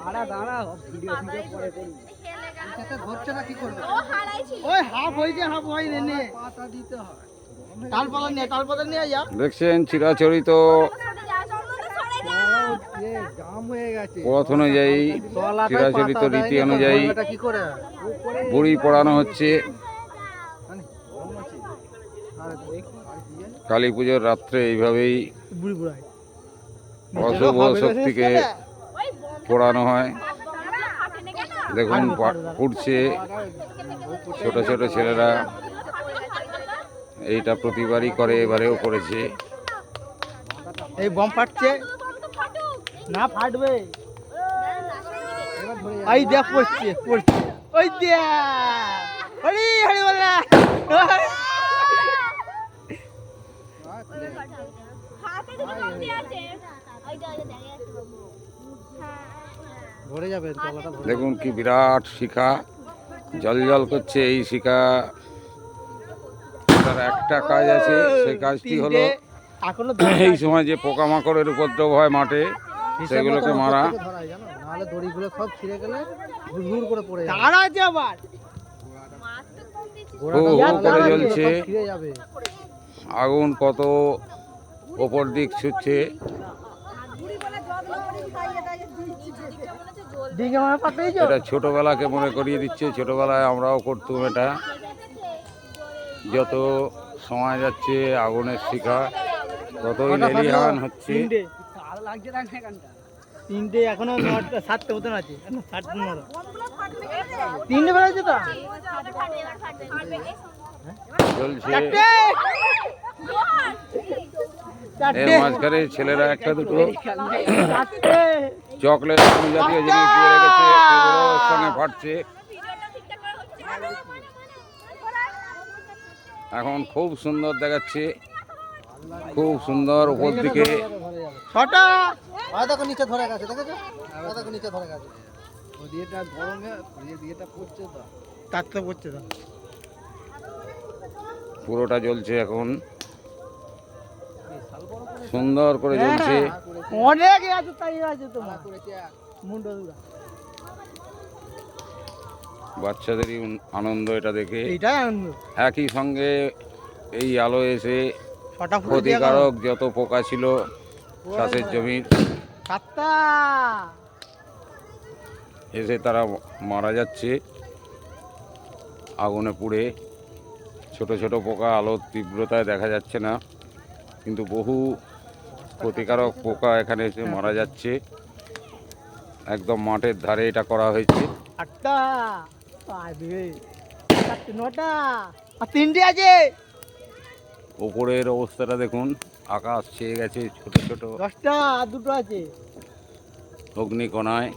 দাঁড়া দাঁড়া video video পরে করবি ধরছে না কি করবে? ও হারাইছিল। ওই হাফ হয়েছে হাফ হয়নি নে। পাতা দিতে হয়। তালপালা নিয়ে তালপালা নিয়ে যা দেখছেন চিরাচরিত হয়ে পথ অনুযায়ী চিরাচরিত রীতি অনুযায়ী বুড়ি পড়ানো হচ্ছে। মানে কালী পুজোর রাত্রে এইভাবেই অশুভ শক্তিকে পোড়ানো হয়। দেখুন ফুটছে ছোট ছোট ছেলেরা। এইটা প্রতিবারই করে এবারেও করেছে। এই বম ফাটছে। না ফাটবে। এই দেখ পড়ছে পড়ছে। ওই দেখ। হরি হরি বলা হাতে দুটো বম দিয়ে আছে ওইটা ওইটা দেখা যাচ্ছে বাবু হ্যাঁ ভরে যাবে তলাটা ভরে দেখুন কি বিরাট শিখা জল জল করছে এই শিখা। তার একটা কাজ আছে সেই কাজটি হলো এই সময় যে পোকামাকড়ের উপদ্রব হয় মাঠে সেগুলোকে মারা। নাহলে দড়িগুলো সব ছিঁড়ে গেলে ঘুর করে পড়ে তারা জ্বলছে। আগুন কত ওপর দিক ছুটছে দিকে মানে পাঠিয়েছো এটা ছোটবেলাকে মনে করিয়ে দিচ্ছে ছোটবেলায় আমরাও করতাম এটা। যত সময় যাচ্ছে আগুনের শিখা ততই লেলিহান হচ্ছে। তিনটে। এখনও সাতটা মতন আছে। তিনটে বেড়াচ্ছে তো? চলছে। এর মাঝখানে ছেলেরা একটা দুটো। চকলেট জাতীয় জিনিস দিয়ে রেখেছে সঙ্গে ফাটছে। এখন খুব সুন্দর দেখাচ্ছে খুব সুন্দর উপর দিকে। নিচে ধরে গেছে নিচে ধরে গেছে। পুরোটা জ্বলছে এখন। সুন্দর করে জ্বলছে অনেক আছে তাই আছে তোমার। বাচ্চাদেরই আনন্দ এটা দেখে। একই সঙ্গে এই আলো এসে ক্ষতিকারক যত পোকা ছিল চাষের জমির এসে তারা মারা যাচ্ছে। আগুনে পুড়ে। ছোট ছোট পোকা আলোর তীব্রতায় দেখা যাচ্ছে না। কিন্তু বহু ক্ষতিকারক পোকা এখানে এসে মারা যাচ্ছে। একদম মাঠের ধারে এটা করা হয়েছে। আটটা। নটা। আর তিনটে আছে। ওপরের অবস্থাটা দেখুন আকাশ ছেয়ে গেছে ছোট ছোট। দশটা দুটো আছে। অগ্নিকণায়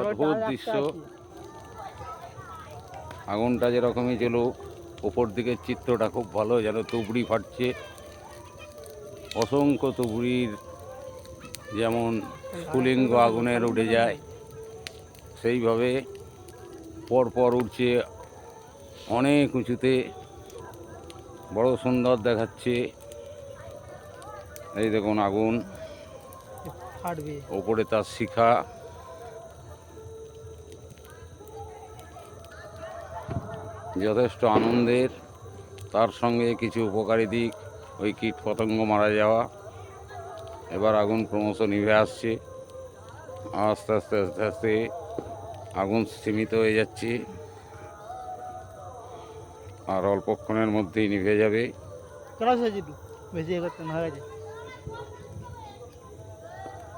অদ্ভুত দৃশ্য। আগুনটা যেরকমই জ্বলুক ওপর দিকের চিত্রটা খুব ভালো যেন তুবড়ি ফাটছে অসংখ্য তুবড়ির যেমন স্ফুলিঙ্গ আগুনের উঠে যায় সেইভাবে পরপর উঠছে অনেক উঁচুতে বড় সুন্দর দেখাচ্ছে। এই দেখুন আগুন। ওপরে তার শিখা। যথেষ্ট আনন্দের তার সঙ্গে কিছু উপকারী দিক। ওই কীট পতঙ্গ মারা যাওয়া। এবার আগুন ক্রমশ নিভে আসছে। আস্তে আস্তে আস্তে আস্তে আগুন সীমিত হয়ে যাচ্ছে। আর অল্পক্ষণের মধ্যেই নিভে যাবে।